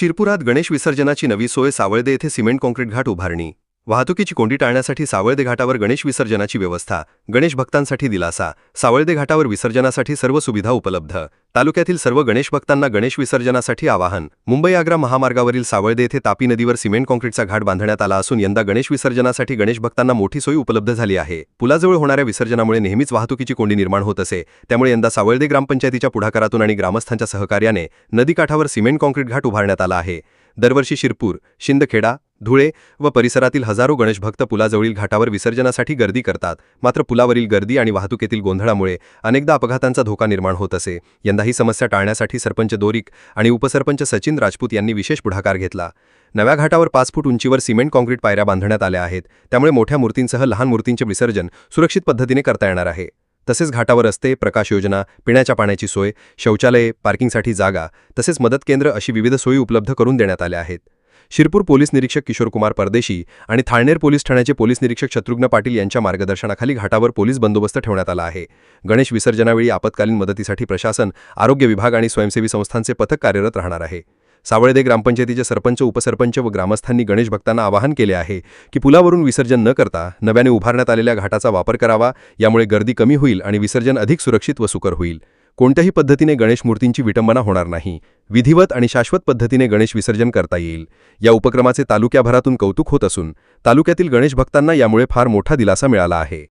शिरपुरात गणेश विसर्जनाची नवी सोय सावळदे येथे सिमेंट काँक्रीट घाट उभारणी. वाहतुकीची कोंडी टाळण्यासाठी सावळदे घाटावर गणेश विसर्जनाची व्यवस्था गणेश भक्तांसाठी दिलासा सावळदे घाटावर विसर्जनासाठी सर्व सुविधा उपलब्ध. तालुक्यातील सर्व गणेश भक्तांना गणेश विसर्जनासाठी आवाहन. मुंबई आग्रा महामार्गावरील सावळदे येथे तापी नदीवर सिमेंट कॉन्क्रीटचा घाट बांधण्यात आला असून यंदा गणेश विसर्जनासाठी गणेश भक्तांना मोठी सोयी उपलब्ध झाली आहे. पुलाजवळ होणाऱ्या विसर्जनामुळे नेहमीच वाहतुकीची कोंडी निर्माण होत असे. त्यामुळे यंदा सावळदे ग्रामपंचायतीच्या पुढाकारातून आणि ग्रामस्थांच्या सहकार्याने नदीकाठावर सिमेंट कॉन्क्रीट घाट उभारण्यात आला आहे. दरवर्षी शिरपूर शिंदखेडा धुळे व परिसरातील हजारो गणेश भक्त पुलाजवळील घाटावर विसर्जनासाठी गर्दी करतात. मात्र पुलावरील गर्दी आणि वाहतुकीतील गोंधळामुळे अनेकदा अपघातांचा धोका निर्माण होत असे. यंदा ही समस्या टाळण्यासाठी सरपंच दोरिक आणि उपसरपंच सचिन राजपूत यांनी विशेष पुढाकार घेतला. नव्या घाटावर पाच फूट उंचीवर सिमेंट कॉन्क्रीट पायऱ्या बांधण्यात आल्या आहेत. त्यामुळे मोठ्या मूर्तींसह लहान मूर्तींचे विसर्जन सुरक्षित पद्धतीने करता येणार आहे. तसेच घाटावर रस्ते प्रकाश योजना पिण्याच्या पाण्याची सोय शौचालये पार्किंगसाठी जागा तसेच मदत केंद्र अशी विविध सोयी उपलब्ध करून देण्यात आल्या आहेत. शिरपूर पोलीस निरीक्षक किशोरकुमार परदेशी आणि थाळनेर पोलीस ठाण्याचे पोलीस निरीक्षक शत्रुघ्न पाटील यांच्या मार्गदर्शनाखाली घाटावर पोलीस बंदोबस्त ठेवण्यात आला आहे. गणेश विसर्जनावेळी आपत्कालीन मदतीसाठी प्रशासन आरोग्य विभाग आणि स्वयंसेवी संस्थांचे पथक कार्यरत राहणार आहे. सावळदे ग्रामपंचायतीचे सरपंच उपसरपंच व ग्रामस्थांनी गणेश भक्तांना आवाहन केले आहे की पुलावरून विसर्जन न करता नव्याने उभारण्यात आलेल्या घाटाचा वापर करावा यामुळे गर्दी कमी होईल आणि विसर्जन अधिक सुरक्षित व सुकर होईल. कोणत्याही पद्धतीने गणेश मूर्तींची विटंबना होणार नाही. विधिवत आणि शाश्वत पद्धतीने गणेश विसर्जन करता येईल. या उपक्रमाचे तालुक्याभरातून कौतुक होत असून तालुक्यातील गणेश भक्तांना यामुळे फार मोठा दिलासा मिळाला आहे.